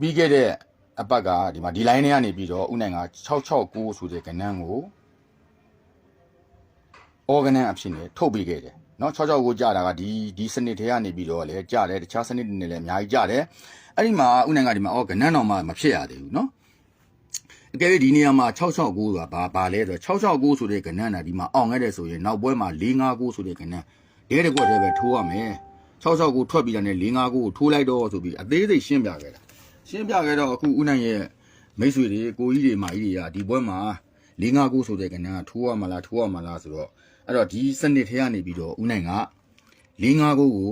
ပြီးခဲ့တဲ့အပတ်ကဒီမှာဒီ line ထဲကနေပြီးတော့ဥနိုင်က669ဆိုတဲ့ကဏ္ဍကို organ အဖြစ်နဲ့ထုတ်ပေးခဲ့တယ်เนาะ669ကြာတာကဒီဒီစနစ်ထဲကနေပြီးတော့လည်းကြာတယ်တခြားစနစ်တွေနဲ့လည်းအများကြီးကြာတယ်အဲ့ဒီမှာဥနိုင်ကဒီမှာ organ တော့မှမဖြစ်ရသေးဘူးเนาะအကယ်၍ဒီနေရာမှာ669ဆိုတာဘာဘာလဲဆိုတော့669ဆိုတဲ့ကဏ္ဍနာဒီမှာအောင်ခဲ့တယ်ဆိုရင်နောက်ပွဲမှာ459ဆိုတဲ့ကဏ္ဍဒဲတကွက်တည်းပဲထိုးရမယ်669ထွက်ပြီးတာနဲ့459ကိုထိုးလိုက်တော့ဆိုပြီးအသေးစိတ်ရှင်းပြခဲ့တာ ရှင်းပြခဲ့တော့အခုဥနိုင်ရဲ့မိတ်ဆွေတွေကိုကြီးတွေမာကြီးတွေကဒီပွဲမှာ459ဆိုတဲ့ကဏ္ဍကထိုးရမလားထိုးရမလားဆိုတော့အဲ့တော့ဒီစနစ်ထဲကနေပြီးတော့ဥနိုင်က459ကို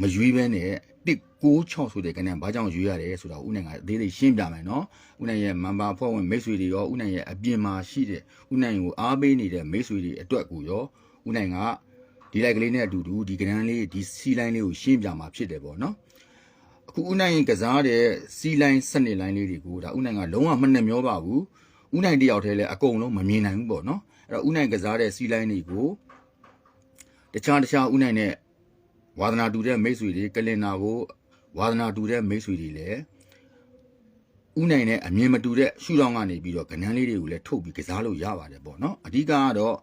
မရွေးဘဲနဲ့196ဆိုတဲ့ကဏ္ဍဘာကြောင့်ရွေးရတယ်ဆိုတော့ဥနိုင်ကအသေးစိတ်ရှင်းပြမယ်နော်ဥနိုင်ရဲ့မန်ပါဖွဲ့ဝင်မိတ်ဆွေတွေရောဥနိုင်ရဲ့အပြင်မှာရှိတဲ့ဥနိုင်ကိုအားပေးနေတဲ့မိတ်ဆွေတွေအတွက်ကိုရောဥနိုင်ကဒီလိုက်ကလေးနဲ့အတူတူဒီကဏ္ဍလေးဒီစီလိုင်းလေးကိုရှင်းပြမှာဖြစ်တယ်ပေါ့နော် အခုဥနိုင်ကစားတဲ့စီလိုင်းစနစ်လိုင်းလေးတွေကိုဒါဥနိုင်ကလုံးဝမနှက်မျောပါဘူးဥနိုင်တယောက်တည်းလည်းအကုန်လုံးမမြင်နိုင်ဘူးပေါ့နော်အဲ့တော့ဥနိုင်ကစားတဲ့စီလိုင်းတွေကိုတခြားတခြားဥနိုင်နဲ့ဝါသနာတူတဲ့မိတ်ဆွေတွေကလင်နာကိုဝါသနာတူတဲ့မိတ်ဆွေတွေလည်းဥနိုင်နဲ့အမြင်မတူတဲ့ရှုထောင့်ကနေပြီးတော့ကဏ္ဍလေးတွေကိုလည်းထုတ်ပြီးကစားလို့ရပါတယ်ပေါ့နော်အဓိကကတော့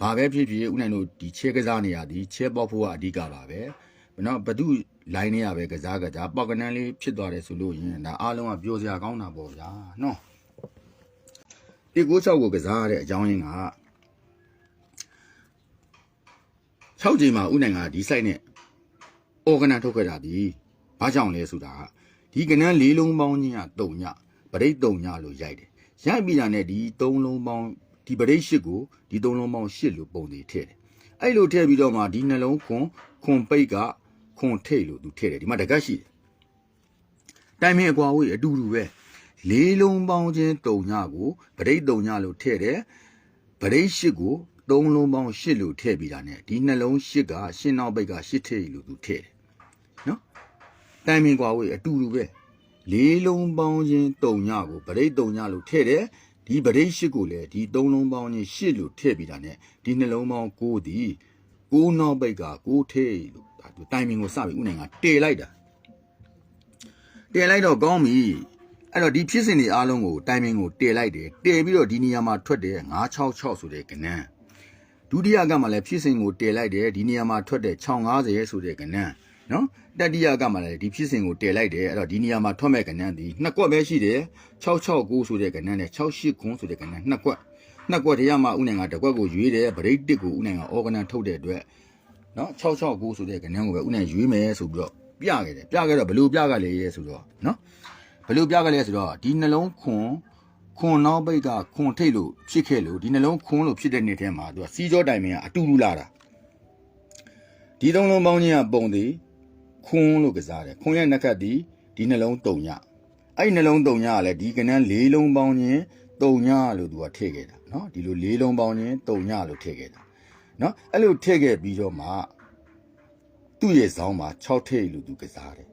ဘာပဲဖြစ်ဖြစ်ဥနိုင်တို့ဒီချဲကစားနေရသည်ချဲပေါက်ဖို့ကအဓိကပါပဲ နော်ဘသူလိုင်းနေရပဲကစားကစားပေါက်ကဏ္ဍလေးဖြစ်သွားတယ်ဆိုလို့ရင်ဒါအားလုံးကပြောစရာကောင်းတာပေါ့ဗျာနော်ဒီ96ကိုကစားရတဲ့အကြောင်းရင်းက6ချိန်မှာဥနိုင်ကဒီ site နဲ့ organ ထုတ်ခဲ့တာဒီဘာကြောင့်လဲဆိုတာကဒီကဏ္ဍလေးလုံးပေါင်းချင်းကတုံညပရိတ်တုံညလို့ရိုက်တယ်ရိုက်ပြီးတာနဲ့ဒီသုံးလုံးပေါင်းဒီပရိတ်ရှစ်ကိုဒီသုံးလုံးပေါင်းရှစ်လို့ပုံတွေထည့်တယ်အဲ့လိုထည့်ပြီးတော့မှဒီနှလုံးခွန်ခွန်ပိတ်က ခွန်ထိတ်လို့သူထည့်တယ်ဒီမှာတကတ်ရှိတယ်တိုင်မင်းအကွာဝေးအတူတူပဲလေးလုံးပေါင်းချင်းတုံညကိုပရိတ်တုံညလို့ထည့်တယ်ပရိတ်ရှစ်ကိုသုံးလုံးပေါင်းရှစ်လို့ထည့်ပြီးတာနဲ့ဒီနှလုံးရှစ်ကရှင်းနောက်ပိတ်ကရှစ်ထိတ်လို့သူထည့်တယ်နော်တိုင်မင်ကွာဝေးအတူတူပဲလေးလုံးပေါင်းချင်းတုံညကိုဗရိတ်တုံညလို့ထည့်တယ်ဒီဗရိတ်ရှစ်ကိုလည်းဒီသုံးလုံးပေါင်းချင်းရှစ်လို့ထည့်ပြီးတာ ਨੇ ဒီနှလုံးပေါင်း9ဒီ9နောက်ပိတ်က9ထိတ်လို့ဒါ သူတိုင်မင်ကိုစပြီးဥနိုင်ကတေလိုက်တာတေလိုက်တော့ကောင်းပြီအဲ့တော့ဒီဖြစ်စဉ်တွေအားလုံးကိုတိုင်မင်ကိုတေလိုက်တယ်တေပြီးတော့ဒီနေရာမှာထွက်တယ်966ဆိုတဲ့ကဏ္ဍဒုတိယကမှလည်းဖြစ်စဉ်ကိုတေလိုက်တယ်ဒီနေရာမှာထွက်တယ်650ဆိုတဲ့ကဏ္ဍနော်တတိယကမှလည်းဒီဖြစ်စဉ်ကိုတေလိုက်တယ်အဲ့တော့ဒီနေရာမှာထွက်မဲ့ကဏ္ဍဒီနှစ်ကွက်ပဲရှိတယ်669ဆိုတဲ့ကဏ္ဍနဲ့68ခွန်းဆိုတဲ့ကဏ္ဍနှစ်ကွက်နှစ်ကွက်တရားမှာဥနိုင်ကတစ်ကွက်ကိုရွေးတယ်ဗရိတ်တစ်ကိုဥနိုင်ကအော်ဂနန်ထုတ်တဲ့အတွက် နော်669ဆိုတဲ့ကဏ္ဍကိုပဲဥနဲ့ရွေးမယ်ဆိုပြီးတော့ပြခဲ့တယ်ပြခဲ့တော့ဘလို့ပြခဲ့လဲဆိုတော့နော်ဘလို့ပြခဲ့လဲဆိုတော့ဒီနှလုံးခွန်ခွန်နောက်ပိတ်ကခွန်ထိတ်လို့ဖြစ်ခဲ့လို့ဒီနှလုံးခွန်လို့ဖြစ်တဲ့နေ့ထဲမှာသူကစီကြောတိုင်မင်းကအတူတူလာတာဒီသုံးလုံးပေါင်းခြင်းကပုံသည်ခွန်လို့ကစားတယ်ခွန်ရဲ့နှက်ခတ်သည်ဒီနှလုံးတုံညအဲ့နှလုံးတုံညကလည်းဒီကဏ္ဍ၄လုံးပေါင်းခြင်းတုံညလို့သူကထည့်ခဲ့တာနော်ဒီလို၄လုံးပေါင်းခြင်းတုံညလို့ထည့်ခဲ့တာ နော်အဲ့လိုထည့်ခဲ့ပြီးတော့မှသူ့ရဲ့ဇောင်းမှာ6ထည့်လို့သူကစားတယ်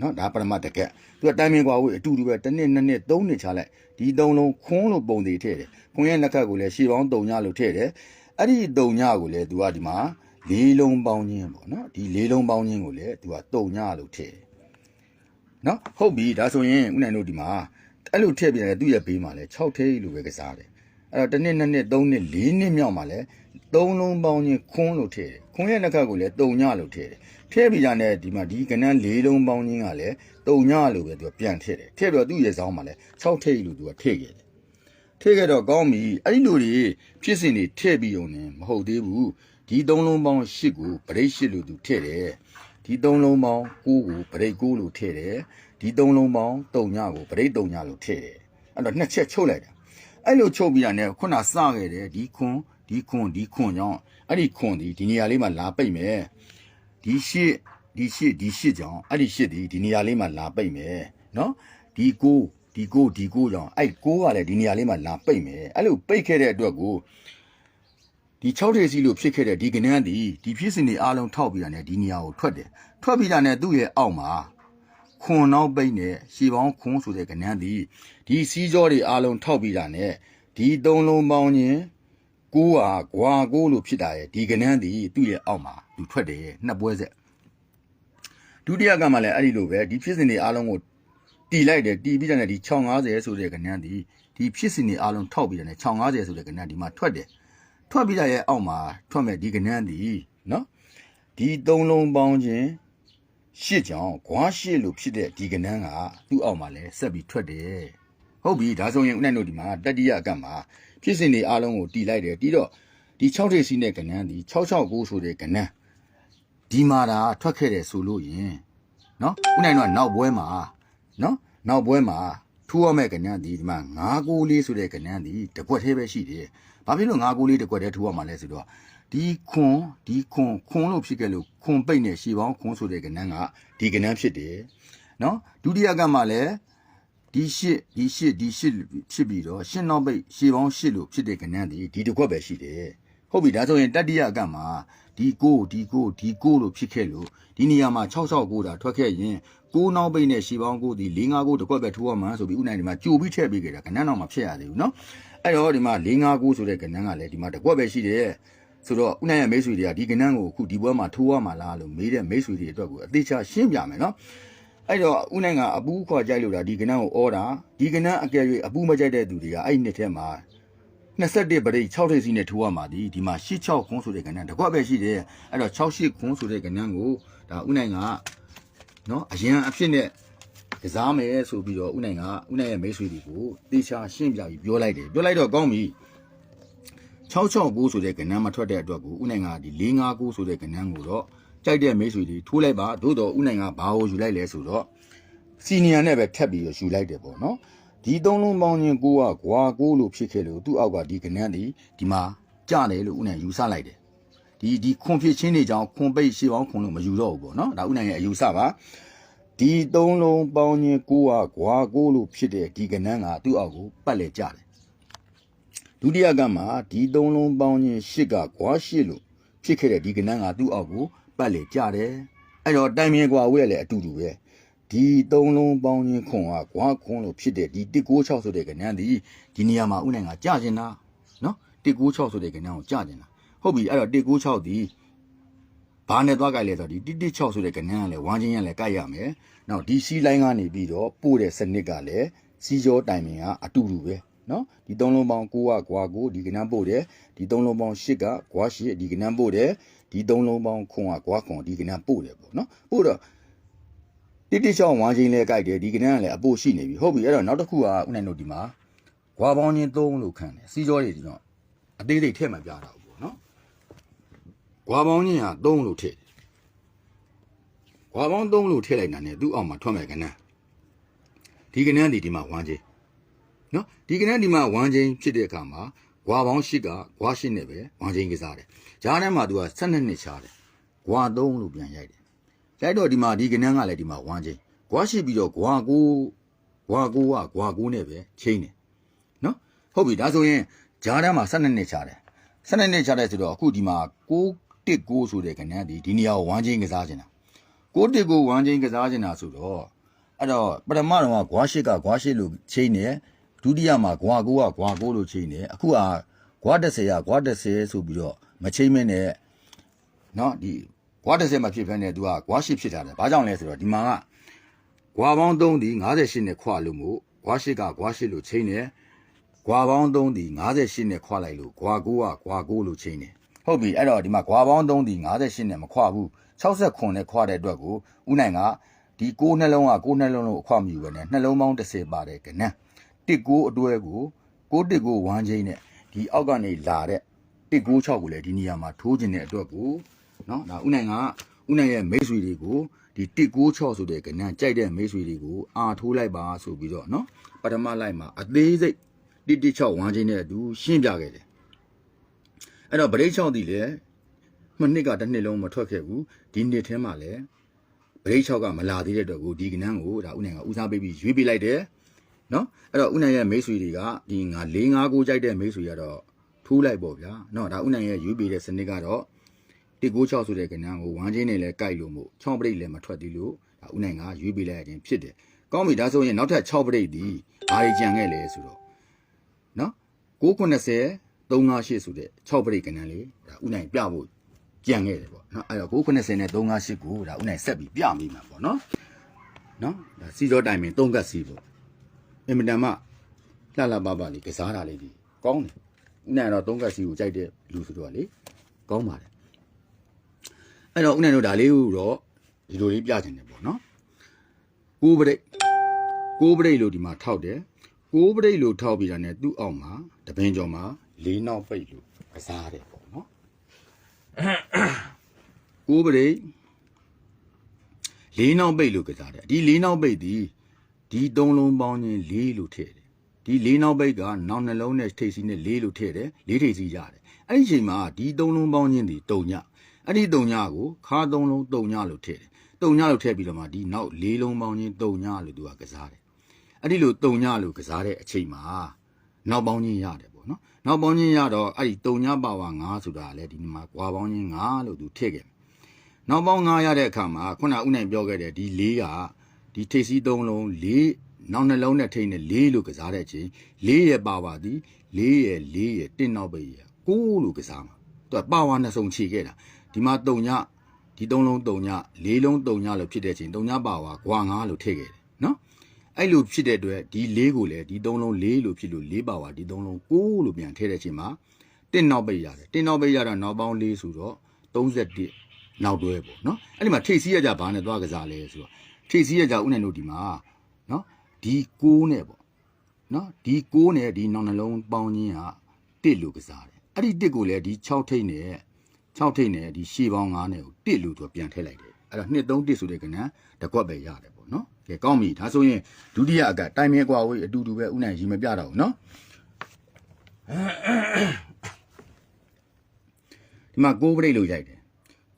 နော်ဒါပရမတ်တကက်သူကတိုင်ပင်ကွာဝေးအတူတူပဲတစ်နှစ်နှစ်နှစ်သုံးနှစ်ချလိုက်ဒီသုံးလုံးခွန်းလို့ပုံသေးထည့်တယ်ခွန်းရဲ့လက်ခတ်ကိုလည်းရှေ့ပေါင်းတုံညလို့ထည့်တယ်အဲ့ဒီတုံညကိုလည်းသူကဒီမှာလေးလုံးပေါင်းခြင်းပေါ့နော်ဒီလေးလုံးပေါင်းခြင်းကိုလည်းသူကတုံညလို့ထည့်တယ်နော်ဟုတ်ပြီဒါဆိုရင်ဦးနိုင်တို့ဒီမှာအဲ့လိုထည့်ပြတယ်သူ့ရဲ့ဘေးမှာလည်း6ထည့်လို့ပဲကစားတယ် အဲ့တော့တစ်နှစ်နှစ်နှစ်သုံးနှစ်လေးနှစ်မြောက်မှာလည်းသုံးလုံးပေါင်းခြင်းခွန်းလို့ထည့်တယ်ခွန်းရဲ့နှစ်ခတ်ကိုလည်းတုံညလို့ထည့်တယ်ထည့်ပြီးကြတဲ့ဒီမှာဒီကနန်း၄လုံးပေါင်းချင်းကလည်းတုံညလို့ပဲသူကပြန်ထည့်တယ်ထည့်ပြီးတော့သူ့ရဲ့ဇောင်းမှာလည်း6ထိပ်လို့သူကထည့်ခဲ့တယ်ထည့်ခဲ့တော့ကောင်းပြီအဲ့ဒီလိုတွေဖြစ်စဉ်တွေထည့်ပြီးုံနဲ့မဟုတ်သေးဘူးဒီ၃လုံးပေါင်း၈ကိုဗရိတ်၈လို့သူထည့်တယ်ဒီ၃လုံးပေါင်း9ကိုဗရိတ်9လို့ထည့်တယ်ဒီ၃လုံးပေါင်းတုံညကိုဗရိတ်တုံညလို့ထည့်တယ်အဲ့တော့နှစ်ချက်ချုပ်လိုက်တာ အဲ့လိုချုပ်ပြီးရတယ်ခုနစခဲ့တယ်ဒီခွန်ဒီခွန်ဒီခွန်ကြောင့်အဲ့ဒီခွန်ဒီဒီနေရာလေးမှာလာပိတ်မယ်ဒီရှစ်ဒီရှစ်ဒီရှစ်ကြောင့်အဲ့ဒီရှစ်ဒီဒီနေရာလေးမှာလာပိတ်မယ်နော်ဒီကိုဒီကိုဒီကိုကြောင့်အဲ့ကိုကလည်းဒီနေရာလေးမှာလာပိတ်မယ်အဲ့လိုပိတ်ခဲ့တဲ့အတွက်ကိုဒီ6ထေစီလို့ဖြစ်ခဲ့တဲ့ဒီကနန်းဒီဒီဖြစ်စဉ်တွေအားလုံးထောက်ပြီးတာနဲ့ဒီနေရာကိုထွက်တယ်ထွက်ပြီးတာနဲ့သူ့ရဲ့အောက်မှာ ခွန်နောက်ပိတ်နဲ့ရှီပေါင်းခွန်ဆိုတဲ့ကနန်းဒီဒီစီးကြောတွေအားလုံးထောက်ပြီးတာနဲ့ဒီသုံးလုံးပေါင်းချင်းကိုးဟာဂွာကိုးလို့ဖြစ်တာရဲ့ဒီကနန်းဒီသူ့ရဲ့အောက်မှာသူထွက်တယ်နှစ်ပွဲဆက်ဒုတိယကမှလည်းအဲ့ဒီလိုပဲဒီဖြစ်စဉ်တွေအားလုံးကိုတီလိုက်တယ်တီပြီးတဲ့ဒီ650ဆိုတဲ့ကဏ္ဍဒီဒီဖြစ်စဉ်တွေအားလုံးထောက်ပြီးတဲ့650ဆိုတဲ့ကဏ္ဍဒီမှာထွက်တယ်ထွက်ပြီးတဲ့ရဲ့အောက်မှာထွက်မဲ့ဒီကဏ္ဍဒီနော်ဒီသုံးလုံးပေါင်းခြင်း ရှစ်ကြောင်ခွာရှစ်လို့ဖြစ်တဲ့ဒီကဏ္ဍကသူ့အောက်မှာလဲဆက်ပြီးထွက်တယ်ဟုတ်ပြီဒါဆိုရင်ဦးနိုင်တို့ဒီမှာတတိယအကတ်မှာဖြစ်စဉ်တွေအားလုံးကိုတီလိုက်တယ်တီတော့ဒီ6ထိပ်စီးတဲ့ကဏ္ဍဒီ669ဆိုတဲ့ကဏ္ဍဒီမှာဒါထွက်ခဲ့တယ်ဆိုလို့ရင်နော်ဦးနိုင်တို့ကနောက်ပွဲမှာနော်နောက်ပွဲမှာ ထူရမဲ့ကဏ္ဍဒီဒီမှာ9ကိုလေးဆိုတဲ့ကဏ္ဍဒီတကွက်သေးပဲရှိတယ်။ဘာဖြစ်လို့9ကိုလေးတကွက်သေးထူရမှာလဲဆိုတော့ဒီခွန်ဒီခွန်ခွန်လို့ဖြစ်ခဲ့လို့ခွန်ပိတ်နဲ့ရှေပေါင်းခွန်ဆိုတဲ့ကဏ္ဍကဒီကဏ္ဍဖြစ်တယ်။နော်ဒုတိယကမှလည်းဒီရှစ်ဒီရှစ်ဒီရှစ်ဖြစ်ပြီးတော့ရှင်းနောက်ပိတ်ရှေပေါင်းရှစ်လို့ဖြစ်တဲ့ကဏ္ဍဒီဒီတကွက်ပဲရှိတယ်။ဟုတ်ပြီဒါဆိုရင်တတိယကမှဒီကိုဒီကိုဒီကိုလို့ဖြစ်ခဲ့လို့ဒီနေရာမှာ669တာထွက်ခဲ့ရင် ကိုးနောက်ပိတ်နဲ့ရှေပေါင်းကိုဒီ4 5ကိုတကွက်ပဲထိုးရမှာဆိုပြီးဥနိုင်ဒီမှာကြိုပြီးထည့်ပေးကြတာကဏ္ဍတော့မဖြစ်ရသေးဘူးเนาะအဲ့တော့ဒီမှာ4 5ကိုဆိုတဲ့ကဏ္ဍကလည်းဒီမှာတကွက်ပဲရှိတယ်ဆိုတော့ဥနိုင်ရဲ့မိတ်ဆွေတွေကဒီကဏ္ဍကိုအခုဒီပွဲမှာထိုးရမှာလားလို့မေးတဲ့မိတ်ဆွေတွေအတွက်ကိုအသေးချာရှင်းပြမယ်เนาะအဲ့တော့ဥနိုင်ကအပူးခေါ်ကြိုက်လို့တာဒီကဏ္ဍကိုအော်တာဒီကဏ္ဍအကယ်၍အပူးမကြိုက်တဲ့သူတွေကအဲ့ဒီနှစ်ထဲမှာ21ပရိတ်6ထိပ်စီးနဲ့ထိုးရမှာဒီဒီမှာ86ခွန်းဆိုတဲ့ကဏ္ဍတကွက်ပဲရှိတယ်အဲ့တော့68ခွန်းဆိုတဲ့ကဏ္ဍကိုဒါဥနိုင်က နော်အရင်အဖြစ်နဲ့ကစားမယ်ဆိုပြီးတော့ဥနိုင်ကဥနိုင်ရဲ့မိတ်ဆွေတွေကိုတေချာရှင်းပြပြီးပြောလိုက်တယ်ပြောလိုက်တော့ကောင်းပြီ669ဆိုတဲ့ကဏ္ဍမှာထွက်တဲ့အတွက်ကိုဥနိုင်ကဒီ459ဆိုတဲ့ကဏ္ဍကိုတော့ကြိုက်တဲ့မိတ်ဆွေတွေထိုးလိုက်ပါသို့တော့ဥနိုင်ကဘာကိုယူလိုက်လဲဆိုတော့စီနီယာနဲ့ပဲထပ်ပြီးတော့ယူလိုက်တယ်ပေါ့နော်ဒီသုံးလုံးပေါင်းချင်းကိုကကွာကိုလို့ဖြစ်ခဲ့လို့သူ့အောက်ကဒီကဏ္ဍဒီဒီမှာကြတယ်လို့ဥနိုင်ယူဆလိုက်တယ် ဒီဒီခွန်ဖြစ်ချင်းတွေကြောင့်ခွန်ပိတ်ရှေ့ပေါင်းခွန်လို့မယူတော့ဘူးပေါ့နော်ဒါဥနိုင်ရဲ့အယူဆပါဒီသုံးလုံးပေါင်းချင်းကိုကကွာကိုလို့ဖြစ်တဲ့ဒီကဏ္ဍကသူ့အောက်ကိုပတ်လေကြတယ်ဒုတိယကမှာဒီသုံးလုံးပေါင်းချင်းရှစ်ကကွာရှစ်လို့ဖြစ်ခဲ့တဲ့ဒီကဏ္ဍကသူ့အောက်ကိုပတ်လေကြတယ်အဲ့တော့တိုင်မြင်ကွာဝဲလည်းအတူတူပဲဒီသုံးလုံးပေါင်းချင်းခွန်ကကွာခွန်လို့ဖြစ်တဲ့ဒီ196ဆိုတဲ့ကဏ္ဍဒီဒီနေရာမှာဥနိုင်ကကြာကျင်တာနော်196ဆိုတဲ့ကဏ္ဍကိုကြာကျင်တာ ဟုတ်ပြီအဲ့တော့196ဒီဘာနဲ့သွားကြိုက်လဲဆိုတော့ဒီ116ဆိုတဲ့ကဏ္ဍကလည်းဝမ်းချင်းရလည်းကြိုက်ရမယ်နောက်ဒီစီလိုင်းကနေပြီးတော့ပို့တဲ့စနစ်ကလည်းစီကျော်တိုင်ပင်ကအတူတူပဲနော်ဒီသုံးလုံးပေါင်း9ကကွာကိုဒီကဏ္ဍပို့တယ်ဒီသုံးလုံးပေါင်း10ကကွာ10ဒီကဏ္ဍပို့တယ်ဒီသုံးလုံးပေါင်းခွန်ကကွာခွန်ဒီကဏ္ဍပို့တယ်ပေါ့နော်ပို့တော့တိတိချောင်းဝမ်းချင်းလဲကြိုက်တယ်ဒီကဏ္ဍကလည်းအပို့ရှိနေပြီဟုတ်ပြီအဲ့တော့နောက်တစ်ခုကဥနိုင်တို့ဒီမှာကွာပေါင်းချင်း3လို့ခံတယ်စီကျော်တွေဒီတော့အသေးစိတ်ထည့်မှပြတာ ပေါ့နော်ကွာပေါင်းချင်းက3လို့ထည့်တယ်ကွာပေါင်း3လို့ထည့်လိုက်တာ ਨੇ သူ့အောက်မှာထွက်မဲ့ကဏ္ဍဒီကဏ္ဍဒီဒီမှာဝမ်းချင်းနော်ဒီကနေ့ဒီမှာဝမ်းချင်းဖြစ်တဲ့အခါမှာဂွာပေါင်းရှိကဂွာရှိနဲ့ပဲဝမ်းချင်းကစားတယ်ဂျားထဲမှာသူက12နှစ်ချားတယ်ဂွာ3လို့ပြန်ရိုက်တယ်ရိုက်တော့ဒီမှာဒီကနေ့ကလည်းဒီမှာဝမ်းချင်းဂွာရှိပြီးတော့ဂွာ9ဂွာ9ကဂွာ9နဲ့ပဲချင်းတယ်နော်ဟုတ်ပြီဒါဆိုရင်ဂျားထဲမှာ12နှစ်ချားတယ်12နှစ်ချားတယ်ဆိုတော့အခုဒီမှာ6 1 9ဆိုတဲ့ကနေ့ဒီဒီနေရာကိုဝမ်းချင်းကစားခြင်းတာ6 1 9ဝမ်းချင်းကစားခြင်းတာဆိုတော့အဲ့တော့ပထမတော့ဂွာရှိကဂွာရှိလို့ချင်းတယ် ဒုတိယမှာဂွာကိုကဂွာကိုလို့ချိန်တယ်အခုကဂွာ30ကဂွာ30ဆိုပြီးတော့မချိန်မနဲ့เนาะဒီဂွာ30မှာဖြစ်ဖ ೇನೆ သူကဂွာ8ဖြစ်တာတယ်ဘာကြောင့်လဲဆိုတော့ဒီမှာကဂွာပေါင်း3ဒီ58နဲ့ခွာလို့မို့ဂွာ8ကဂွာ8လို့ချိန်တယ်ဂွာပေါင်း3ဒီ58နဲ့ခွာလိုက်လို့ဂွာ9ကဂွာ9လို့ချိန်တယ် ဟုတ်ပြီအဲ့တော့ဒီမှာဂွာပေါင်း3ဒီ58နဲ့မခွာဘူး69နဲ့ခွာတဲ့အတွက်ကိုဥနိုင်ကဒီ6နှလုံးက6နှလုံးလို့အခွမယူပဲနဲ့နှလုံးပေါင်း30ပါတယ်ကနန်း တစ်ကိုအတွဲကိုကိုတစ်ကိုဝမ်းချင်းနဲ့ဒီအောက်ကနေလာတဲ့တစ်ကို6ကိုလည်းဒီနေရာမှာထိုးခြင်းတဲ့အတွက်ကိုเนาะဒါဥနိုင်ကဥနိုင်ရဲ့မိတ်ဆွေတွေကိုဒီတစ်ကို6ဆိုတဲ့ကဏ္ဍကြိုက်တဲ့မိတ်ဆွေတွေကိုအာထိုးလိုက်ပါဆိုပြီးတော့เนาะပထမလိုက်မှာအသေးစိတ်တစ်တစ်6ဝမ်းချင်းနဲ့အတူရှင်းပြခဲ့တယ် အဲ့တော့ဗရိတ်6ဒီလည်းမနှစ်ကတစ်နှစ်လုံးမထွက်ခဲ့ဘူးဒီနှစ်ထဲမှာလည်းဗရိတ်6ကမလာသေးတဲ့အတွက်ကိုဒီကဏ္ဍကိုဒါဥနိုင်ကဦးစားပေးပြီးရွေးပေးလိုက်တယ်နော်အဲ့တော့ဥနိုင်ရဲ့မိတ်ဆွေတွေကဒီငါ၄၅ကိုကြိုက်တဲ့မိတ်ဆွေကတော့ထိုးလိုက်ပေါ့ဗျာနော်ဒါဥနိုင်ရဲ့ယူပေးတဲ့စနစ်ကတော့196ဆိုတဲ့ကဏ္ဍကိုဝမ်းချင်းနဲ့လဲကြိုက်လို့မို့6ပရိတ်လည်းမထွက်သေးလို့ဒါဥနိုင်ကယူပေးလိုက်ရခြင်းဖြစ်တယ်ကောင်းပြီဒါဆိုရင်နောက်ထပ်6ပရိတ်ဒီဘာတွေကြံခဲ့လဲဆိုတော့နော်990 358ဆိုတဲ့6ပရိတ်ကဏ္ဍလေးဒါဥနိုင်ပြဖို့ကြံခဲ့တယ်ပေါ့နော်အဲ့တော့990နဲ့358ကိုဒါဥနိုင်ဆက်ပြီးပြမိမှာပေါ့နော်နော်ဒါစီစောတိုင်ပင်သုံးကတ်စီပေါ့အင်မတန်မှလှလှပပလေးကစားတာလေးဒီကောင်းတယ်ဦးနိုင်တော့သုံးကတ်စီကိုကြိုက်တဲ့လူဆိုတော့လေကောင်းပါတယ်အဲ့တော့ဦးနိုင်တို့ဒါလေးကိုတော့ဒီလိုလေးပြချင်တယ်ပေါ့နော်ကိုးပရိတ်ကိုးပရိတ်လို့ဒီမှာထောက်တယ်ကိုးပရိတ်လို့ထောက်ပြီးတာ ਨੇ သူ့အောက်မှာတပင်းကျော်မှာ လေးနောက်ပိတ်လို့ကစားတယ်ပေါ့နော်ကိုးပရိတ်လေးနောက်ပိတ်လို့ကစားတယ်ဒီလေးနောက်ပိတ်ဒီဒီသုံးလုံးပေါင်းချင်းလေးလို့ထည့်တယ်ဒီလေးနောက်ပိတ်ကနောက်နှလုံးနဲ့ထိပ်စီနဲ့လေးလို့ထည့်တယ်လေးထိပ်စီရတယ်အဲ့ဒီအချိန်မှာဒီသုံးလုံးပေါင်းချင်းဒီတုံညအဲ့ဒီတုံညကိုခါသုံးလုံးတုံညလို့ထည့်တယ်တုံညလို့ထည့်ပြီးတော့မှဒီနောက်လေးလုံးပေါင်းချင်းတုံညလို့သူကကစားတယ်အဲ့ဒီလိုတုံညလို့ကစားတဲ့အချိန်မှာနောက်ပေါင်းချင်းရတယ်ပေါ့ နော်နောက်ပေါင်းချင်းရတော့အဲ့ဒီတုံညပါဝါ9ဆိုတာလေဒီမှာကွာပေါင်းချင်း9လို့သူထည့်ခဲ့နောက်ပေါင်း9ရတဲ့အခါမှာခုနဦးနိုင်ပြောခဲ့တဲ့ဒီ၄ကဒီထိပ်စီးသုံးလုံး၄နောက်နှလုံးနဲ့ထိပ်နဲ့၄လို့ကစားတဲ့အချိန်၄ရဲ့ပါဝါသည်၄ရဲ့၄ရဲ့တင်းနောက်ပိတ်ရဲ့9လို့ကစားမှာသူကပါဝါနှစ်စုံခြေခဲ့တာဒီမှာ3ညဒီ3လုံး3ည၄လုံး3ညလို့ဖြစ်တဲ့အချိန်3ညပါဝါကွာ9လို့ထည့်ခဲ့တယ်နော် အဲ့လိုဖြစ်တဲ့အတွက်ဒီ၄ကိုလည်းဒီ3လုံး၄လို့ဖြစ်လို့၄ပါဝါဒီ3လုံး9လို့ပြန်ထည့်တဲ့အချိန်မှာတင်းနောက်ပိတ်ရတယ်တင်းနောက်ပိတ်ရတော့နောက်ပေါင်း၄ဆိုတော့31နောက်တွဲပေါ့နော်အဲ့ဒီမှာထိပ်စီးရကြဘာနဲ့သွားကစားလဲဆိုတော့ထိပ်စီးရကြဥနိုင်တို့ဒီမှာနော်ဒီ6နဲ့ပေါ့နော်ဒီ6နဲ့ဒီနောက်နှလုံးပေါင်းခြင်းဟာ1လို့ကစားတယ်အဲ့ဒီ1ကိုလည်းဒီ6ထိပ်နဲ့6ထိပ်နဲ့ဒီရှေ့ပေါင်း9နဲ့ကို1လို့သူပြန်ထည့်လိုက်တယ်အဲ့တော့2 3 1ဆိုတဲ့ကဏ္ဍတစ်ကွက်ပဲရတယ်ပေါ့နော် ကဲကောင်းပြီဒါဆိုရင်ဒုတိယအကတိုင်မြဲကွာဝေးအတူတူပဲဥနိုင်ရီမပြတော့ဘူးနော်ဒီမှာ6ပရိတ်လို့ရိုက်တယ်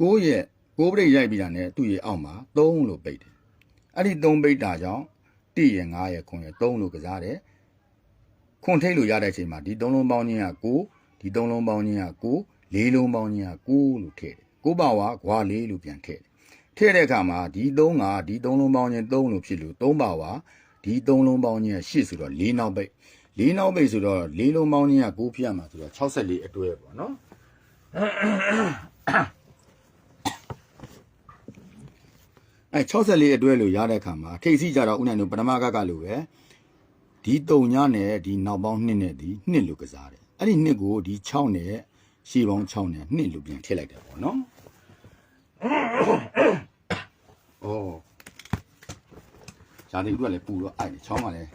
6ရဲ့6ပရိတ်ရိုက်ပြီးတာ ਨੇ သူ့ရဲ့အောက်မှာ3လို့ပိတ်တယ်အဲ့ဒီ3ပိတ်တာကြောင့်1ရဲ့5ရဲ့9ရဲ့3လို့ကစားတယ်ခွန်ထိတ်လို့ရတဲ့အချိန်မှာဒီ3လုံးပေါင်းခြင်းက9ဒီ3လုံးပေါင်းခြင်းက9 4လုံးပေါင်းခြင်းက9လို့ထည့်တယ်9ပါဝါခွာ4လို့ပြန်ထည့်တယ် ထည့်တဲ့အခါမှာဒီ3ကဒီ3လုံးပေါင်းခြင်း3လို့ဖြစ်လို့3ပါဝါဒီ3လုံးပေါင်းခြင်းက8ဆိုတော့4နောက်ပိတ်4နောက်ပိတ်ဆိုတော့4လုံးပေါင်းခြင်းက9ဖြစ်ရမှာဆိုတော့64အတွဲပေါ့နော်အဲ64အတွဲလို့ရတဲ့ခါမှာထိတ်စီကြတော့ဦးနိုင်တို့ပထမကကလို့ပဲဒီတုံညနဲ့ဒီနောက်ပေါင်း2နဲ့ဒီ2လို့ကစားတယ်အဲ့ဒီ2ကိုဒီ6နဲ့ရှေ့ပေါင်း6နဲ့2လို့ပြန်ထည့်လိုက်တယ်ပေါ့နော် ဩဇာတိကလည်းပူတော့အိုက်တယ်ချောင်းကလည်း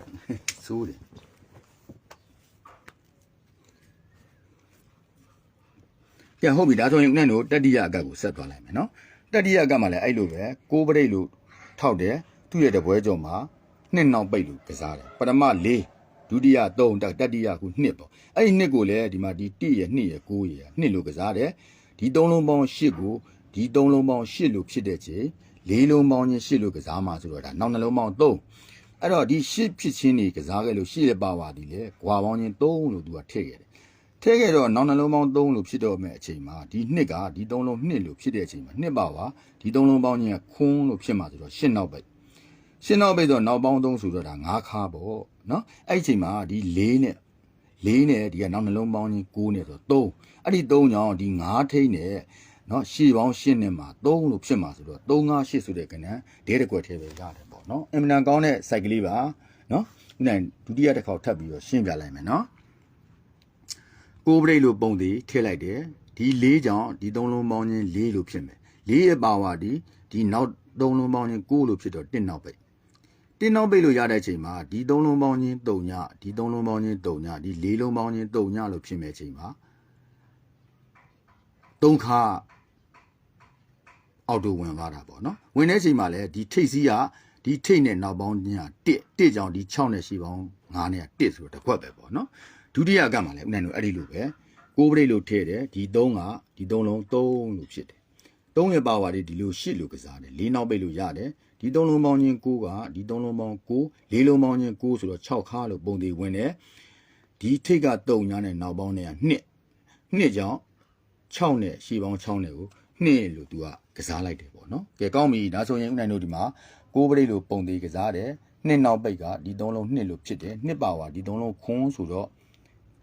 စိုးတယ်ကြဟုတ်ပြီဒါဆိုရင်ဦးနိုင်တို့တတိယအကတ်ကိုဆက်သွားလိုက်မယ်နော်တတိယအကတ်မှာလည်းအဲ့လိုပဲကိုးပရိတ်လို့ထောက်တယ်သူ့ရဲ့တပွဲကြော်မှာနှစ်နောက်ပိတ်လို့ကစားတယ်ပထမ၄ဒုတိယ3တတိယခု2ပေါ့အဲ့ဒီ2ကိုလည်းဒီမှာဒီ1ရဲ့2ရဲ့9ရဲ့2လို့ကစားတယ်ဒီ3လုံးပေါင်း8ကို ဒီ3လုံးပေါင်း8လို့ဖြစ်တဲ့ချိန်၄လုံးပေါင်းချင်း8လို့ကစားမှာဆိုတော့ဒါနောက်နှလုံးပေါင်း3အဲ့တော့ဒီ8ဖြစ်ချင်းနေကစားခဲ့လို့8ရဲ့ပါဝါဒီလေကွာပေါင်းချင်း3လို့သူကထည့်ခဲ့တယ်ထဲခဲ့တော့နောက်နှလုံးပေါင်း3လို့ဖြစ်တော့မဲ့အချိန်မှာဒီနှစ်ကဒီ3လုံး2လို့ဖြစ်တဲ့အချိန်မှာနှစ်ပါဝါဒီ3လုံးပေါင်းချင်းကခွန်းလို့ဖြစ်မှာဆိုတော့8နောက်ပဲရှင်းနောက်ပိတ်တော့နောက်ပေါင်း3ဆိုတော့ဒါ9ခါပေါ့နော်အဲ့ဒီအချိန်မှာဒီ4နဲ့4နဲ့ဒီကနောက်နှလုံးပေါင်းချင်း9နဲ့ဆိုတော့3အဲ့ဒီ3ကြောင့်ဒီ9ထိန်း နဲ့နော်ရှေ့ပေါင်း8နဲ့မှာ3လို့ဖြစ်မှာဆိုတော့3 5 8ဆိုတဲ့ကဏ္ဍဒဲတစ်ကွက်ထဲပဲရတယ်ပေါ့နော်အင်မတန်ကောင်းတဲ့ site ကလေးပါနော်ခုနကဒုတိယတစ်ခေါက်ထပ်ပြီးတော့ရှင်းပြလိုက်မယ်နော်ကိုးပရိတ်လို့ပုံသေးထည့်လိုက်တယ်ဒီ၄ကြောင့်ဒီ၃လုံးပေါင်းချင်း၄လို့ဖြစ်မယ်၄ရဲ့ပါဝါဒီဒီနောက်၃လုံးပေါင်းချင်း9လို့ဖြစ်တော့1နောက်ပိတ်တင်းနောက်ပိတ်လို့ရတဲ့အချိန်မှာဒီသုံးလုံးပေါင်းချင်းတုံညဒီသုံးလုံးပေါင်းချင်းတုံညဒီလေးလုံးပေါင်းချင်းတုံညလို့ဖြစ်မဲ့အချိန်မှာသုံးခါ အောက်တူဝင်သွားတာပေါ့နော်ဝင်တဲ့အချိန်မှာလည်းဒီထိတ်စီးကဒီထိတ်နဲ့နောက်ပေါင်းချင်းက1 1ကြောင့်ဒီ6နဲ့ရှိပေါင်း9နဲ့1ဆိုတော့တစ်ခွက်ပဲပေါ့နော်ဒုတိယကမှလည်းဦးနိုင်တို့အဲ့ဒီလိုပဲကိုးပရိတ်လို့ထည့်တယ်ဒီ3ကဒီ3လုံး3လို့ဖြစ်တယ်3ရဲ့ပါဝါတွေဒီလို8လို့ကစားတယ်၄နောက်ပိတ်လို့ရတယ်ဒီသုံးလုံးပေါင်းချင်း9ကဒီသုံးလုံးပေါင်း9လေးလုံးပေါင်းချင်း9ဆိုတော့6ခါလို့ပုံသေးဝင်တယ်ဒီထိတ်က3ညာနဲ့နောက်ပေါင်းနဲ့က2 2ကြောင့်6နဲ့ရှေ့ပေါင်း6နဲ့ကို2လို့သူက ကစားလိုက်တယ်ပေါ့နော်ကဲကောင်းပြီဒါဆိုရင်ဦးနိုင်တို့ဒီမှာ9ပရိတ်လို့ပုံသေးကစားတယ်2နောက်ပိတ်ကဒီသုံးလုံး2လို့ဖြစ်တယ်2ပါဝါဒီသုံးလုံးခွန်းဆိုတော့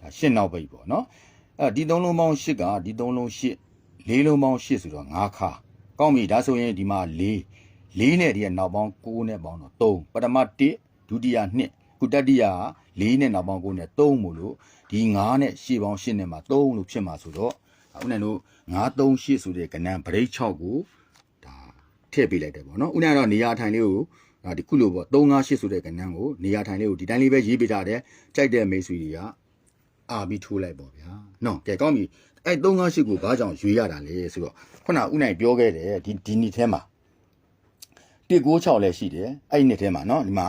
ဒါ8နောက်ပိတ်ပေါ့နော်အဲဒီသုံးလုံးပေါင်း8ကဒီသုံးလုံး8လေးလုံးပေါင်း8ဆိုတော့5ခါကောင်းပြီဒါဆိုရင်ဒီမှာ4၄၄နဲ့ဒီကနောက်ပေါင်း9နဲ့ပေါင်းတော့3ပထမ1ဒုတိယ2ခုတတိယက4နဲ့နောက်ပေါင်း9နဲ့3မို့လို့ဒီ9နဲ့ရှေ့ပေါင်း8နဲ့မှာ3လို့ဖြစ်မှာဆိုတော့ဦးနိုင်တို့ 938ဆိုတဲ့ကဏ္ဍ break 6ကိုဒါထည့်ပေးလိုက်တယ်ပေါ့နော်ဥနာတော့နေရာထိုင်လေးကိုဒီခုလိုပေါ့358ဆိုတဲ့ကဏ္ဍကိုနေရာထိုင်လေးကိုဒီတိုင်းလေးပဲရေးပေးထားတယ်ကြိုက်တဲ့မိတ်ဆွေတွေကအာပြီးထိုးလိုက်ပေါ့ဗျာနော်ကဲကောင်းပြီအဲ့358ကိုဘာကြောင့်ရွေးရတာလဲဆိုတော့ခုနဥနိုင်ပြောခဲ့တယ်ဒီဒီနေ့ထဲမှာ196လည်းရှိတယ်အဲ့ဒီနေ့ထဲမှာနော်ဒီမှာ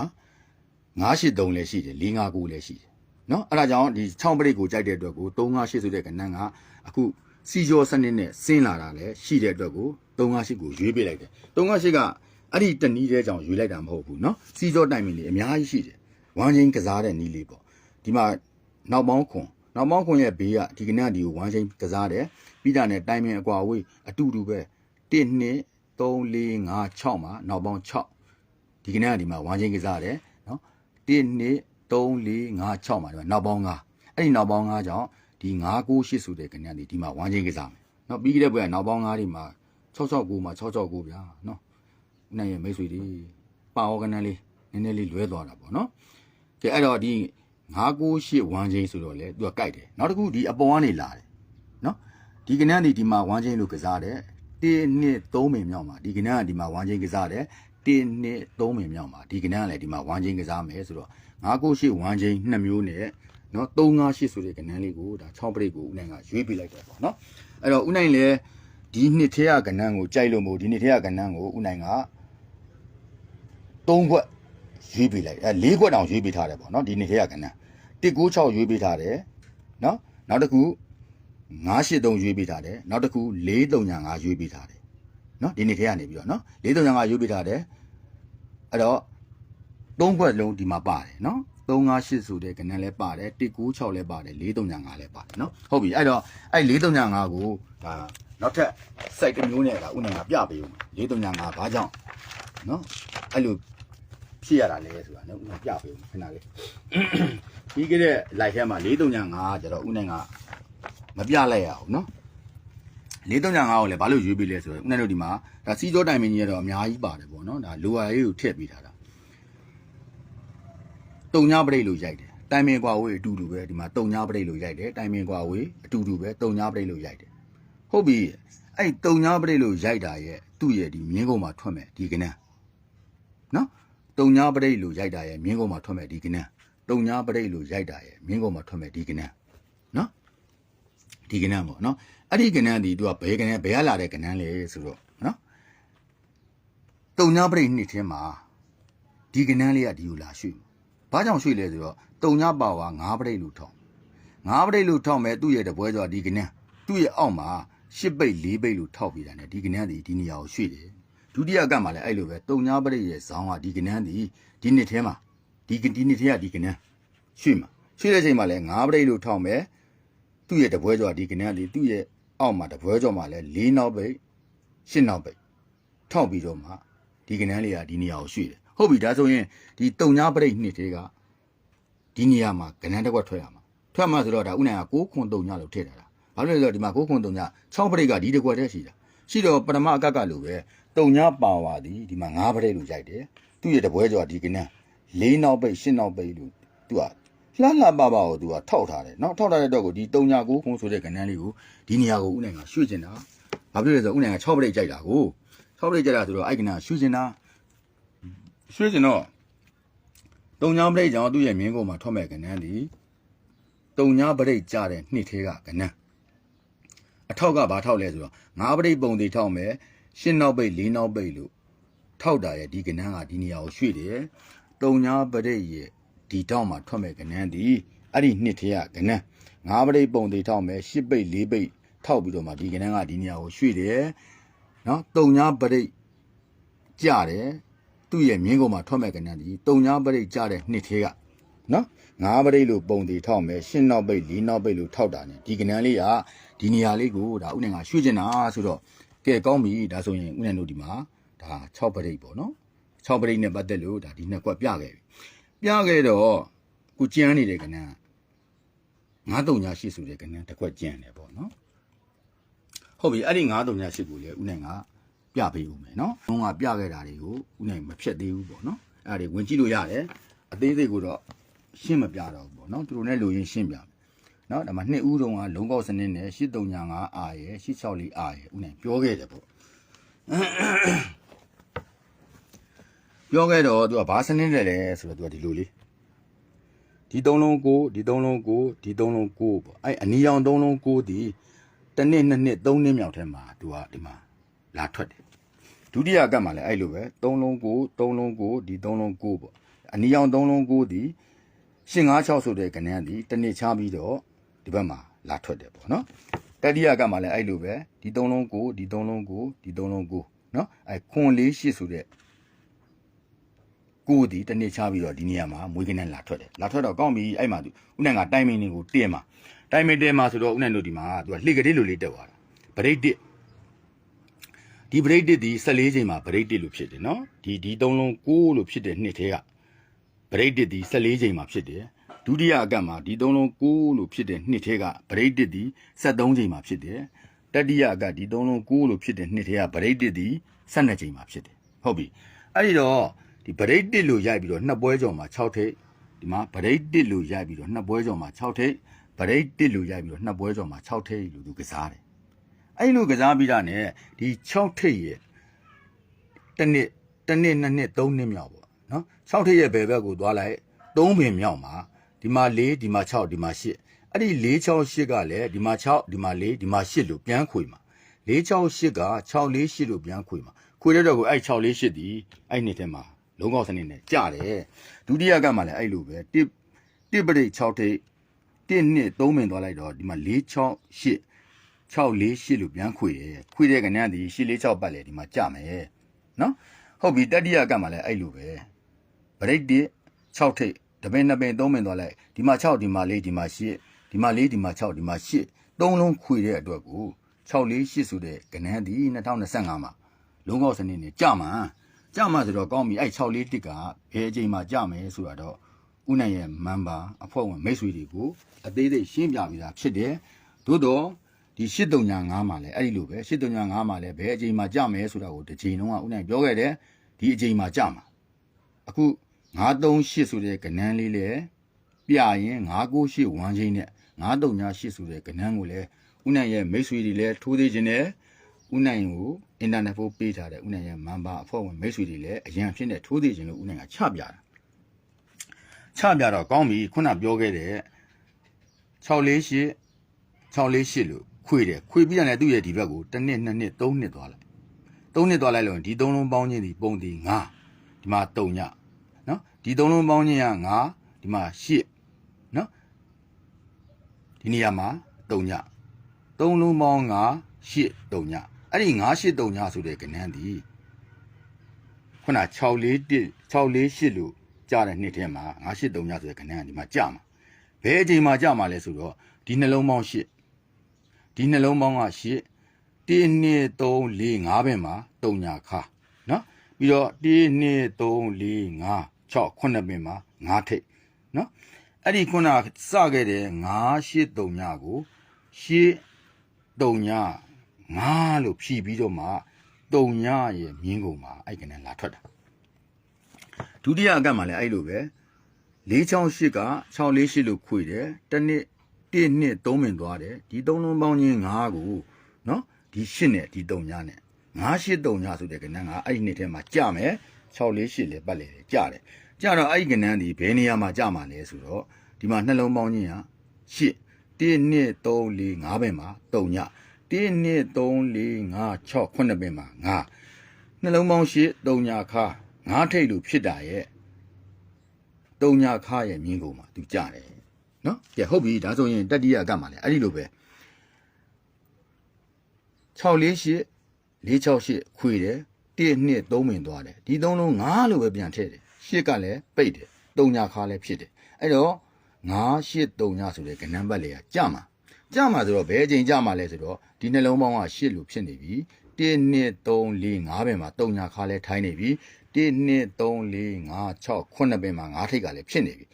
983လည်းရှိတယ်459လည်းရှိတယ်နော်အဲ့ဒါကြောင့်ဒီ6ပရိတ်ကိုကြိုက်တဲ့အတွက်ကို358ဆိုတဲ့ကဏ္ဍကအခု စီကျော်စနစ်နဲ့ဆင်းလာတာလည်းရှိတဲ့အတွက်ကို358ကိုရွေးပေးလိုက်တယ်358ကအဲ့ဒီတနည်းတဲ့ကြောင့်ရွေးလိုက်တာမဟုတ်ဘူးเนาะစီကျော်တိုင်မင်လေးအများကြီးရှိတယ်ဝမ်းချင်းကစားတဲ့နည်းလေးပေါ့ဒီမှာနောက်ပေါင်းခွန်နောက်ပေါင်းခွန်ရဲ့ဘေးကဒီကဏ္ဍဒီကိုဝမ်းချင်းကစားတယ်ပြီးတာနဲ့တိုင်မင်အကွာဝေးအတူတူပဲ1 2 3 4 5 6မှာနောက်ပေါင်း6ဒီကနေ့ကဒီမှာဝမ်းချင်းကစားတယ်နော်1 2 3 4 5 6မှာဒီမှာနောက်ပေါင်း9အဲ့ဒီနောက်ပေါင်း9ကြောင့် ဒီ9 9 8ဆိုတဲ့ကနေ့ကဒီမှာဝမ်းချင်းကစားမယ်နော်ပြီးကြတဲ့ဘက်ကနောက်ပေါင်း9တွေမှာ669မှာ669ဗျာနော်နိုင်ရဲ့မိတ်ဆွေတွေပါဝကနန်းလေးနည်းနည်းလေးလွဲသွားတာပေါ့နော်ကဲအဲ့တော့ဒီ998ဝမ်းချင်းဆိုတော့လေသူကကြိုက်တယ်နောက်တစ်ခုဒီအပေါ်ကနေလာတယ်နော်ဒီကနေ့ကဒီမှာဝမ်းချင်းလို့ကစားတယ်1နှစ်3မိန်မြောက်မှာဒီကနန်းကဒီမှာဝမ်းချင်းကစားတယ်1နှစ်3မိန်မြောက်မှာဒီကနန်းကလည်းဒီမှာဝမ်းချင်းကစားမယ်ဆိုတော့998ဝမ်းချင်း2မျိုးနဲ့ နော်358ဆိုတဲ့ကဏ္ဍလေးကိုဒါ6ပရိတ်ကိုဦးနိုင်ကရွေးပေးလိုက်တယ်ပေါ့နော်အဲ့တော့ဦးနိုင်လည်းဒီနှစ်ထဲကကဏ္ဍကိုကြိုက်လို့မို့ဒီနှစ်ထဲကကဏ္ဍကိုဦးနိုင်က3ခွက်ရွေးပေးလိုက်အဲ၄ခွက်တောင်ရွေးပေးထားတယ်ပေါ့နော်ဒီနှစ်ထဲကကဏ္ဍ196ရွေးပေးထားတယ်နော်နောက်တစ်ခု983ရွေးပေးထားတယ်နောက်တစ်ခု435ရွေးပေးထားတယ်နော်ဒီနေ့ထဲကနေပြီးတော့နော်435ရွေးပေးထားတယ်အဲ့တော့၃ခွက်လုံးဒီမှာပါတယ်နော် 358ဆိုတဲ့ကဏ္ဍလည်းပါတယ်196လည်းပါတယ်435လည်းပါတယ်เนาะဟုတ်ပြီအဲ့တော့အဲ့435ကိုဒါနောက်ထပ် site တစ်မျိုးနဲ့ဒါဥနိုင်ကပြပေးဦး435ဘာကြောင့်เนาะအဲ့လိုဖြစ်ရတာလဲဆိုတာเนาะဥနိုင်ပြပေးဦးခဏလေးပြီးခဲ့တဲ့ live ထဲမှာ435ကျတော့ဥနိုင်က မပြလိုက်ရအောင်နော်435ကိုလည်းဘာလို့ရွေးပေးလဲဆိုတော့ဦးနဲ့တို့ဒီမှာဒါစီးကြောတိုင်မင်းကြီးကတော့အများကြီးပါတယ်ပေါ့နော်ဒါလိုရာလေးကိုထည့်ပေးထားတာ ာ တုံညာပရိတ်လို့ရိုက်တယ်တိုင်မင်ကွာဝေးအတူတူပဲဒီမှာတုံညာပရိတ်လို့ရိုက်တယ်တိုင်မင်ကွာဝေးအတူတူပဲတုံညာပရိတ်လို့ရိုက်တယ်ဟုတ်ပြီအဲ့တုံညာပရိတ်လို့ရိုက်တာရဲ့သူ့ရဲ့ဒီမြင်းကုန်းမှာထွက်မယ်ဒီကနန်းနော်တုံညာပရိတ်လို့ရိုက်တာရဲ့မြင်းကုန်းမှာထွက်မယ်ဒီကနန်းတုံညာပရိတ်လို့ရိုက်တာရဲ့မြင်းကုန်းမှာထွက်မယ်ဒီကနန်းနော်ဒီကနန်းပေါ့နော်အဲ့ဒီကနန်းဒီသူကဘယ်ကနန်းဘယ်ကလာတဲ့ကနန်းလဲဆိုတော့နော်တုံညာပရိတ်နှစ်ထင်းမှာဒီကနန်းလေးကဒီကိုလာရွှေ့ ဘာကြောင့်ရွှေ့လဲဆိုတော့တုံညာပါဝါငါးပရိတ်လို့ထောင်းငါးပရိတ်လို့ထောင်းမဲ့သူ့ရဲ့တပွဲကြောဒီကနန်းသူ့ရဲ့အောက်မှာရှစ်ပိတ်လေးပိတ်လို့ထောက်ပြတာ ਨੇ ဒီကနန်းဒီဒီနေရာကိုရွှေ့တယ်ဒုတိယကတ်မှာလည်းအဲ့လိုပဲတုံညာပရိတ်ရဲ့ဇောင်းကဒီကနန်းဒီဒီနှစ်ထဲမှာဒီဒီနှစ်ထဲကဒီကနန်းရွှေ့မှာရွှေ့တဲ့ချိန်မှာလည်းငါးပရိတ်လို့ထောင်းမဲ့သူ့ရဲ့တပွဲကြောဒီကနန်းလေးသူ့ရဲ့အောက်မှာတပွဲကြောမှာလဲ၄နောက်ပိတ်၈နောက်ပိတ်ထောက်ပြီးတော့မှဒီကနန်းလေးကဒီနေရာကိုရွှေ့တယ် ဟုတ်ပြီဒါဆိုရင်ဒီတုံညာပရိတ်နှစ်တွေကဒီနေရာမှာကနန်းတစ်ခွက်ထွက်ရမှာထွက်မှာဆိုတော့ဒါဥနိုင်က6ခွန်တုံညာလို့ထည့်ထားတာဘာလို့လဲဆိုတော့ဒီမှာ6ခွန်တုံညာ6ပရိတ်ကဒီတစ်ခွက်တည်းရှိတာရှိတော့ပထမအကက်ကလိုပဲတုံညာပါဝါဒီဒီမှာ9ပရိတ်လို့ရိုက်တယ်သူ့ရဲ့တပွဲကြောဒီကနန်း၄နောက်ပိတ်၈နောက်ပိတ်လို့သူကလှလှပပကိုသူကထောက်ထားတယ်နော်ထောက်ထားတဲ့တော့ကိုဒီတုံညာကိုခုံးဆိုတဲ့ကဏ္ဍလေးကိုဒီနေရာကိုဥနိုင်ကရွှေ့ကျင်တာဘာဖြစ်လဲဆိုတော့ဥနိုင်က6ပရိတ်ကြိုက်တာကို6ပရိတ်ကြိုက်တာဆိုတော့အဲ့ကဏ္ဍရွှေ့ကျင်တာ ရွှေ့ကျင်တော့တုံညာပရိတ်ကြောင့်သူ့ရဲ့မြင်းကုန်းမှာထွက်မဲ့ကဏ္ဍလေးတုံညာပရိတ်ကြတဲ့နှစ်သေးကကဏ္ဍအထောက်ကဘာထောက်လဲဆိုတော့ငါးပရိတ်ပုံသေးထောက်မယ်ရှင်းနောက်ပိတ်လေးနောက်ပိတ်လို့ထောက်တာရဲ့ဒီကဏ္ဍကဒီနေရာကိုရွှေ့တယ်တုံညာပရိတ်ရဲ့ဒီတောက်မှာထွက်မဲ့ကနန်းဒီအဲ့ဒီနှစ်ထဲကကနန်းငါးပရိတ်ပုံသေးထောက်မယ်ရှစ်ပိတ်လေးပိတ်ထောက်ပြီးတော့မှဒီကနန်းကဒီနေရာကိုရွှေ့တယ်နော်တုံညာပရိတ်ကြတယ် သူ့ရဲ့မြင်းကုန်းမှာထွက်မဲ့ကနန်းဒီတုံညာပရိတ်ကြတဲ့နှစ်ထဲကနော်ငါးပရိတ်လို့ပုံသေးထောက်မယ်ရှင်းနောက်ပိတ်လေးနောက်ပိတ်လို့ထောက်တာ ਨੇ ဒီကနန်းလေးကဒီနေရာလေးကိုဒါဥနိုင်ကရွှေ့ကျင်တာဆိုတော့ကဲကောင်းပြီဒါဆိုရင်ဥနိုင်တို့ဒီမှာဒါ6ပရိတ်ပေါ့နော်6ပရိတ်နဲ့ပတ်သက်လို့ဒါဒီနှစ်ကွက်ပြခဲ့ပြီပြခဲ့တော့ခုကြမ်းနေတဲ့ကဏ္ဍ938ရှိဆိုတဲ့ကဏ္ဍတစ်ခွက်ကြမ်းတယ်ပေါ့နော်ဟုတ်ပြီအဲ့ဒီ938ကိုလေဦးနိုင်က ပြပေးဦးမယ်နော်။ဘုံကပြခဲ့တာတွေကိုဥနိုင်မဖြတ်သေးဘူးပေါ့နော်။အဲ့ဒါတွေဝင်ကြည့်လို့ရတယ်။အသေးသေးကိုတော့ရှင်းမပြတော့ဘူးပေါ့နော်။သူတို့နဲ့လိုရင်းရှင်းပြမယ်။နော်ဒါမှနှစ်ဦးတုံးကလုံးကောက်စနစ်နဲ့8395အာရယ်864အာရယ်ဥနိုင်ပြောခဲ့တယ်ပေါ့။ပြောခဲ့တော့သူကဘာစနစ်နဲ့လဲဆိုတော့သူကဒီလိုလေးဒီသုံးလုံးကိုဒီသုံးလုံးကိုဒီသုံးလုံးကိုပေါ့အဲ့အနီရောင်သုံးလုံးကိုဒီတစ်နှစ်နှစ်နှစ်သုံးနှစ်မြောက်ထဲမှာသူကဒီမှာ လာထွက်တယ်ဒုတိယကတ်မှာလည်းအဲ့လိုပဲသုံးလုံးကိုသုံးလုံးကိုဒီသုံးလုံးကိုပေါ့အနီရောင်သုံးလုံးကိုဒီ856ဆိုတဲ့ကဏ္ဍဒီတစ်နှစ်ချပြီးတော့ဒီဘက်မှာလာထွက်တယ်ပေါ့နော်တတိယကတ်မှာလည်းအဲ့လိုပဲဒီသုံးလုံးကိုဒီသုံးလုံးကိုဒီသုံးလုံးကိုနော်အဲ့ခွန်လေးရှစ်ဆိုတဲ့ကိုယ်ဒီတစ်နေ့ချပြီးတော့ဒီနေရာမှာမွေးကနန်းလာထွက်တယ်လာထွက်တော့ကောင်းပြီအဲ့မှာသူဥနိုင်ကတိုင်မင်းတွေကိုတင်းမှာတိုင်မင်းတင်းမှာဆိုတော့ဥနိုင်တို့ဒီမှာသူကလှေကလေးလိုလေးတက်သွားတာဗရိတ်တစ် ဒီဗရိတ်တစ်ဒီ14ချိန်မှာဗရိတ်တစ်လို့ဖြစ်တယ်နော်ဒီဒီသုံးလုံး6လို့ဖြစ်တဲ့နှစ်ထဲကဗရိတ်တစ်ဒီ14ချိန်မှာဖြစ်တယ်ဒုတိယအကတ်မှာဒီသုံးလုံး6လို့ဖြစ်တဲ့နှစ်ထဲကဗရိတ်တစ်ဒီ73ချိန်မှာဖြစ်တယ်တတိယအကတ်ဒီသုံးလုံး6လို့ဖြစ်တဲ့နှစ်ထဲကဗရိတ်တစ်ဒီ12ချိန်မှာဖြစ်တယ်ဟုတ်ပြီအဲ့ဒီတော့ဒီဗရိတ်တစ်လို့ရိုက်ပြီးတော့နှစ်ပွဲကြော်မှာ6ထိပ်ဒီမှာဗရိတ်တစ်လို့ရိုက်ပြီးတော့နှစ်ပွဲကြော်မှာ6ထိပ်ဗရိတ်တစ်လို့ရိုက်ပြီးတော့နှစ်ပွဲကြော်မှာ6ထိပ်လို့သူကစားတယ် အဲ့လိုကစားပြီးတာ ਨੇ ဒီ6ထိပ်ရဲ့တစ်နှစ်တစ်နှစ်နှစ်နှစ်သုံးနှစ်မြောက်ပေါ့နော်6ထိပ်ရဲ့ဘယ်ဘက်ကိုသွားလိုက်3ပင်မြောက်မှာဒီမှာ4ဒီမှာ6ဒီမှာ8အဲ့ဒီ4 6 8ကလည်းဒီမှာ6ဒီမှာ4ဒီမှာ8လို့ပြန်ခွေမှာ4 6 8က6 4 8လို့ပြန်ခွေမှာခွေတဲ့တော့ကိုအဲ့6 4 8ဒီအဲ့နှစ်ထဲမှာလုံးကောက်စနစ်နဲ့ကြတယ်ဒုတိယကမှလည်းအဲ့လိုပဲတစ်တစ်ပရိတ်6ထိပ်တစ်နှစ်3မင်သွားလိုက်တော့ဒီမှာ4 6 8 6 4 8လို့ပြန်ခွေတယ်ခွေတဲ့ကဏ္ဍဒီ8 4 6ပတ်လေဒီမှာကြမယ်နော်ဟုတ်ပြီတတိယကမှလည်းအဲ့လိုပဲပရိတ်တစ်6ထိပ်တပင်နှစ်ပင်3မင်သွားလိုက်ဒီမှာ6ဒီမှာ4ဒီမှာ8ဒီမှာ4ဒီမှာ6ဒီမှာ8သုံးလုံးခွေတဲ့အတွက်ကို6 4 8ဆိုတဲ့ကဏ္ဍဒီ2025မှာလုံးကောက်စနစ်နဲ့ကြမှာကြမှာဆိုတော့ကောင်းပြီအဲ့6လေးတစ်ကဘယ်အချိန်မှကြမယ်ဆိုတာတော့ဥနိုင်ရဲ့မန်ပါအဖွဲ့ဝင်မိတ်ဆွေတွေကိုအသေးသေးရှင်းပြပြီးသားဖြစ်တယ်သို့တော့ ဒီ8395မှာလည်းအဲ့ဒီလိုပဲ8395မှာလည်းဘယ်အချိန်မှကြမယ်ဆိုတာကိုတစ်ချိန်လုံးကဥနိုင်ပြောခဲ့တယ်ဒီအချိန်မှကြမှာအခု938ဆိုတဲ့ကဏ္ဍလေးလည်းပြရင်998ဝမ်းချင်းနဲ့938ဆိုတဲ့ကဏ္ဍကိုလည်းဥနိုင်ရဲ့မိတ်ဆွေတွေလည်းထိုးသေးခြင်းနဲ့ဦးနိုင်ကိုအင်တာနက်ဖို့ပေးထားတဲ့ဦးနိုင်ရဲ့မန်ပါအဖွဲ့ဝင်မိတ်ဆွေတွေလည်းအရင်ဖြစ်နေထိုးသေးခြင်းလို့ဦးနိုင်ကချပြတာချပြတော့ကောင်းပြီခုနပြောခဲ့တဲ့648 648လို့ ခွေတယ်ခွေပြီးရတယ်သူ့ရဲ့ဒီဘက်ကိုတစ်နှစ်နှစ်နှစ်သုံးနှစ်သွားလိုက်သုံးနှစ်သွားလိုက်လို့ဒီသုံးလုံးပေါင်းချင်းဒီပုံဒီ9ဒီမှာ3ညနော်ဒီသုံးလုံးပေါင်းချင်းက9ဒီမှာ8နော်ဒီနေရာမှာ3ညသုံးလုံးပေါင်း9 8 3ညအဲ့ဒီ9 8 3ညဆိုတဲ့ကဏ္ဍဒီခုန6 4 1 6 4 8လို့ကြားတဲ့နှစ်ထဲမှာ9 8 3ညဆိုတဲ့ကဏ္ဍကဒီမှာကြာမှာဘယ်အချိန်မှာကြာမှာလဲဆိုတော့ဒီနှလုံးပေါင်း8 ဒီနှလုံးပေါင်းက8 1 2 3 4 5ဘက်မှာ3ညခါနော်ပြီးတော့1 2 3 4 5 6 9ဘက်မှာ9ထိပ်နော်အဲ့ဒီခုနစခဲ့တဲ့9 8 3ညကို8တုံညာငါလို့ဖြီးပြီးတော့မှတုံညာရဲ့မြင်းကုန်မှာအဲ့ကနေလာထွက်တာဒုတိယအကတ်မှာလည်းအဲ့လိုပဲ468က648လို့ခွေတယ်တစ်နှစ် တစ်နှစ်သုံးမင်သွားတယ်ဒီသုံးလုံးပေါင်းချင်း9ကိုနော်ဒီ8နဲ့ဒီတုံညာနဲ့983တုံညာဆိုတဲ့ကဏ္ဍကအဲ့ဒီနှစ်ထဲမှာကြမယ်648လည်းပတ်လေတယ်ကြတယ်ကြတော့အဲ့ဒီကဏ္ဍဒီဘယ်နေရာမှာကြမှာလဲဆိုတော့ဒီမှာနှလုံးပေါင်းချင်းက8 1 2 3 4 5ဘက်မှာ3ည1 2 3 4 5 6 9ဘက်မှာ9နှလုံးပေါင်း8 3ညခါ9ထိပ်လို့ဖြစ်တာရဲ့3ညခါရဲ့မြင်းကုန်မှာသူကြတယ် နော်ကဲဟုတ်ပြီဒါဆိုရင်တတိယအကမှာလဲအဲ့ဒီလိုပဲ6 4 8 468ခွေတယ်1 2 3မင်သွားတယ်ဒီ3လုံး9လို့ပဲပြန်ထည့်တယ်8ကလည်းပိတ်တယ်3ညခါလည်းဖြစ်တယ်အဲ့တော့9 8 3ညဆိုတဲ့ကဏ္ဍဘက်လေကကြမှာကြမှာဆိုတော့ဘယ်အချိန်ကြမှာလဲဆိုတော့ဒီနှလုံးပေါင်းက8လို့ဖြစ်နေပြီ1 2 3 4 5ဘက်မှာ3ညခါလဲထိုင်းနေပြီ1 2 3 4 5 6 9ဘက်မှာ9ထိပ်ကလည်းဖြစ်နေပြီ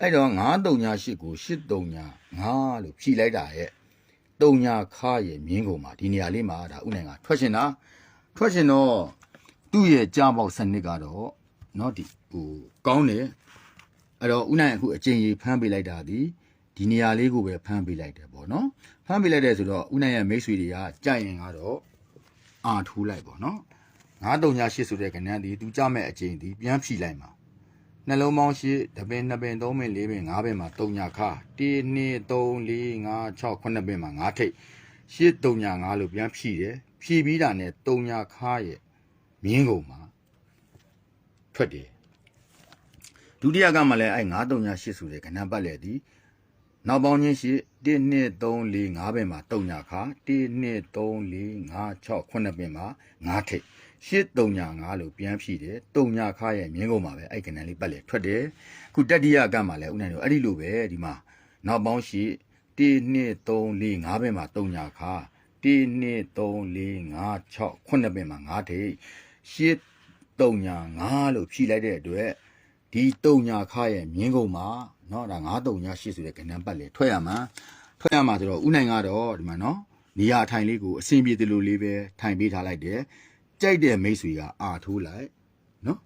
အဲ့တော့9 3ည8ကို8 3ည9လို့ဖြီလိုက်တာရဲ့3ညခါရဲ့မြင်းကုန်မှာဒီနေရာလေးမှာဒါဥနိုင်ကထွက်ရှင်တာ ထွက်ရှင်တော့သူ့ရဲ့ကြားပေါက်စနစ်ကတော့เนาะဒီဟိုကောင်းတယ်အဲ့တော့ဥနိုင်အခုအကျဉ်းကြီးဖမ်းပေးလိုက်တာဒီဒီနေရာလေးကိုပဲဖမ်းပေးလိုက်တယ်ပေါ့နော်ဖမ်းပေးလိုက်တယ်ဆိုတော့ဥနိုင်ရဲ့မိတ်ဆွေတွေကကြိုက်ရင်ကတော့အာထိုးလိုက်ပေါ့နော်938ဆိုတဲ့ကဏ္ဍဒီသူကြမဲ့အကျဉ်းဒီပြန်ဖြီလိုက်မှာ နှလုံးပေါင်းရှိတပင်နှစ်ပင်သုံးပင်လေးပင်ငါးပင်မှာ3ညခါ1 2 3 4 5 6 9ပင်မှာ9ထိပ်ရှစ်3ညာ5လို့ပြန်ဖြည့်တယ်ဖြည့်ပြီးတာနဲ့3ညာခါရဲ့မြင်းကုန်မှာထွက်တယ်ဒုတိယကမှလည်းအဲ9 3ညာ8ဆိုတဲ့ကဏ္ဍပတ်လေသည်နောက်ပေါင်းချင်းရှိ1 2 3 4 5ပင်မှာ3ညာခါ1 2 3 4 5 6 9ပင်မှာ9ထိပ် ရှစ်3ညာ5လို့ပြန်ဖြည့်တယ်3ညာခါရဲ့မြင်းကုန်မှာပဲအဲ့ကဏ္ဍလေးပတ်လေထွက်တယ်အခုတတိယကမှလည်းဦးနိုင်တို့အဲ့ဒီလိုပဲဒီမှာနောက်ပေါင်းရှိ 1 2 3 4 5ဘက်မှာ3ညာခါ1 2 3 4 5 6 9ဘက်မှာ9ထိပ်8 3ညာ5လို့ဖြည့်လိုက်တဲ့အတွက်ဒီ3ညာခါရဲ့မြင်းကုန်မှာเนาะဒါ9 3ညာ8ဆိုတဲ့ကဏ္ဍပတ်လေထွက်ရမှာထွက်ရမှာဆိုတော့ဥနိုင်ကတော့ဒီမှာเนาะနေရာအထိုင်လေးကိုအဆင်ပြေတယ်လို့လေးပဲထိုင်ပေးထားလိုက်တယ် ကြိုက်တဲ့မိတ်ဆွေကအာထိုးလိုက်နော်